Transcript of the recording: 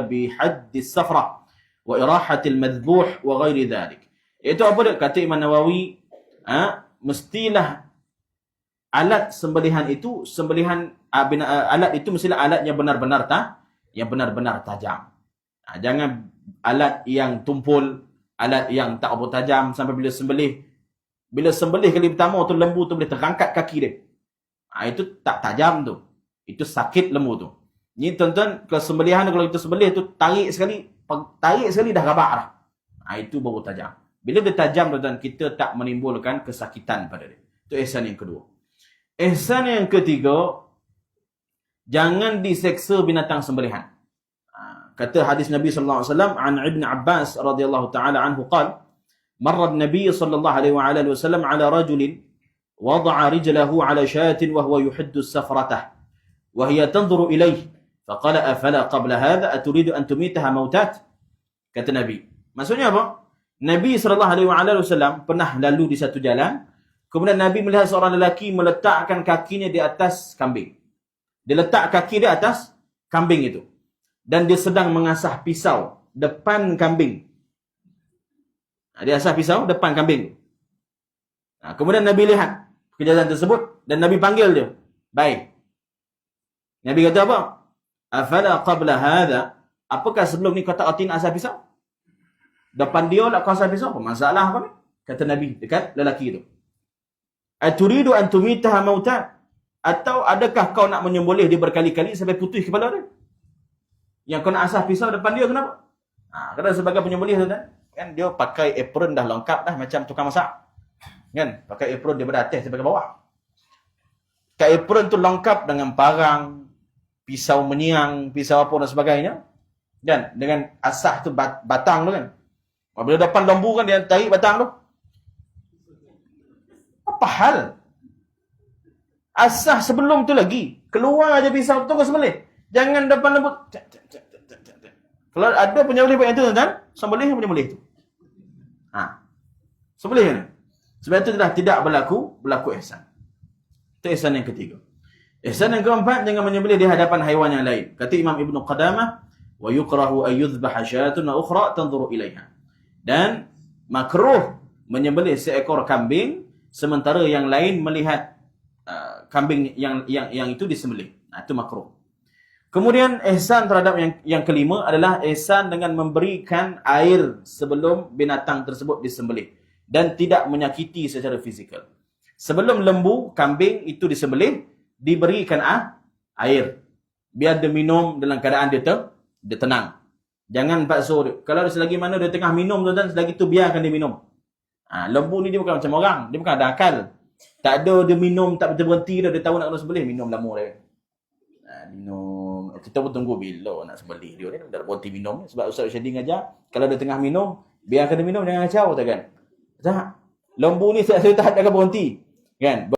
بحد السفرة وإراحة المذبوح وغير ذلك Itu apa dia? Kata Imam Nawawi, ha, mestilah alat sembelihan itu, sembelihan uh, bina, uh, alat itu mestilah alat yang benar-benar tak, yang benar-benar tajam. Ha, jangan alat yang tumpul, alat yang tak apa tajam sampai bila sembelih. Bila sembelih kali pertama tu lembu tu boleh terangkat kaki dia. Ha, itu tak tajam tu. Itu sakit lembu tu. Ni tuan-tuan, kesembelihan kalau kita sembelih tu tarik sekali, tarik sekali dah rabak dah. Ha, itu baru tajam. Bila dia tajam tuan-tuan, kita tak menimbulkan kesakitan pada dia. Itu ihsan yang kedua. Ihsan yang ketiga, jangan diseksa binatang sembelihan. Ha, kata hadis Nabi sallallahu alaihi wasallam an Ibn Abbas radhiyallahu taala anhu qala marra an-nabiy sallallahu alaihi wa alihi wasallam ala rajulin wada'a rijlahu ala shatin wa huwa yuhiddu wa hiya tanzuru ilayhi faqala afala qabla hadha aturidu an tumitaha mautat kata Nabi maksudnya apa Nabi SAW pernah lalu di satu jalan. Kemudian Nabi melihat seorang lelaki meletakkan kakinya di atas kambing. Dia letak kaki dia atas kambing itu. Dan dia sedang mengasah pisau depan kambing. Dia asah pisau depan kambing. Kemudian Nabi lihat kejadian tersebut dan Nabi panggil dia. Baik. Nabi kata apa? Afala qabla hadha? Apakah sebelum ni kau tak atin asah pisau? Depan dia nak kuasa pisau apa? Masalah apa ni? Kata Nabi dekat lelaki itu. Aturidu an tumitaha mautan? Atau adakah kau nak menyembelih dia berkali-kali sampai putus kepala dia? Yang kau nak asah pisau depan dia kenapa? Ha, kerana sebagai penyembelih tu kan, kan dia pakai apron dah lengkap dah macam tukang masak. Kan? Pakai apron daripada atas sampai ke bawah. Kat apron tu lengkap dengan parang, pisau menyiang, pisau apa dan sebagainya. Kan? Dengan asah tu batang tu kan. Bila depan lembu kan dia tarik batang tu. Apa hal? Asah sebelum tu lagi. Keluar aja pisau tu kau sembelih. Jangan depan lembu. Kalau ada penyembelih yang tu tuan-tuan, sembelih penyembelih tu. Ha. Sembelih ni. Sebab itu dah tidak berlaku, berlaku ihsan. Itu ihsan yang ketiga. Ihsan yang keempat, jangan menyembelih di hadapan haiwan yang lain. Kata Imam Ibn Qadamah, وَيُقْرَهُ أَيُّذْبَحَ شَاتٌ أُخْرَى تَنْظُرُ إِلَيْهَا dan makruh menyembelih seekor kambing sementara yang lain melihat uh, kambing yang yang yang itu disembelih. Nah, itu makruh. Kemudian ihsan terhadap yang yang kelima adalah ihsan dengan memberikan air sebelum binatang tersebut disembelih dan tidak menyakiti secara fizikal. Sebelum lembu, kambing itu disembelih, diberikan ah, air. Biar dia minum dalam keadaan dia, ter, dia tenang. Jangan paksa dia. Kalau selagi mana dia tengah minum tuan-tuan, selagi tu biarkan dia minum. Ha, lembu ni dia bukan macam orang. Dia bukan ada akal. Tak ada dia minum, tak berhenti dah. Dia tahu nak kena sebelih, minum lama dia. Ha, minum. Kita pun tunggu bila nak sebelih dia ni. Tak berhenti minum. Sebab Ustaz Syedi ngajar, kalau dia tengah minum, biarkan dia minum, jangan kacau. Tak kan? Tak. Lembu ni saya tak akan berhenti. Kan?